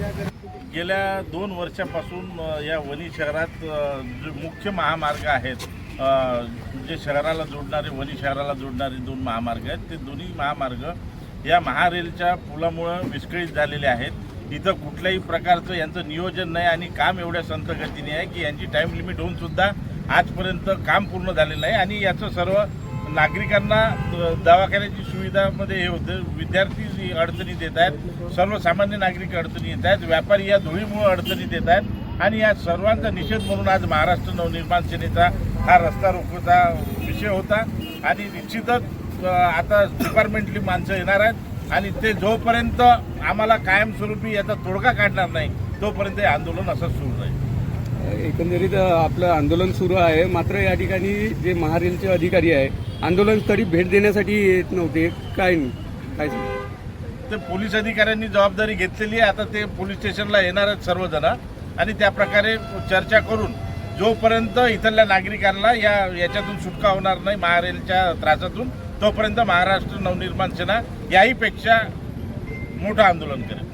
गेल्या दोन वर्षापासून या वणी शहरात जे मुख्य महामार्ग आहेत जे शहराला जोडणारे वणी शहराला जोडणारे दोन महामार्ग आहेत ते दोन्ही महामार्ग या महारेलच्या पुलामुळं विस्कळीत झालेले आहेत. इथं कुठल्याही प्रकारचं यांचं नियोजन नाही आणि काम एवढ्या संत गतीने आहे की यांची टाईम लिमिट होऊन सुद्धा आजपर्यंत काम पूर्ण झालेलं आहे आणि याचं सर्व नागरिकांना दवाखान्याची सुविधामध्ये हे होतं. विद्यार्थी अडचणीत येत आहेत सर्वसामान्य नागरिक अडचणी येत आहेत व्यापारी या धुळीमुळे अडचणीत येत आहेत आणि या सर्वांचा निषेध म्हणून आज महाराष्ट्र नवनिर्माण सेनेचा हा रस्ता रोकोचा विषय होता. आणि निश्चितच आता डिपार्टमेंटली माणसं येणार आहेत आणि ते जोपर्यंत आम्हाला कायमस्वरूपी याचा तोडगा काढणार नाही तोपर्यंत हे आंदोलन असंच सुरू राहील. एकंदरीत आपलं आंदोलन सुरू आहे. मात्र या ठिकाणी जे महारेलचे अधिकारी आहे आंदोलनस्थळी भेट देण्यासाठी येत नव्हते. काय काय? ते पोलीस अधिकाऱ्यांनी जबाबदारी घेतलेली आहे. आता ते पोलीस स्टेशनला येणार आहेत सर्वजण. आणि त्या प्रकारे चर्चा करून जोपर्यंत इथल्या नागरिकांना या याच्यातून सुटका होणार नाही महारेलच्या त्रासातून तोपर्यंत महाराष्ट्र नवनिर्माण सेना याहीपेक्षा मोठं आंदोलन करेल.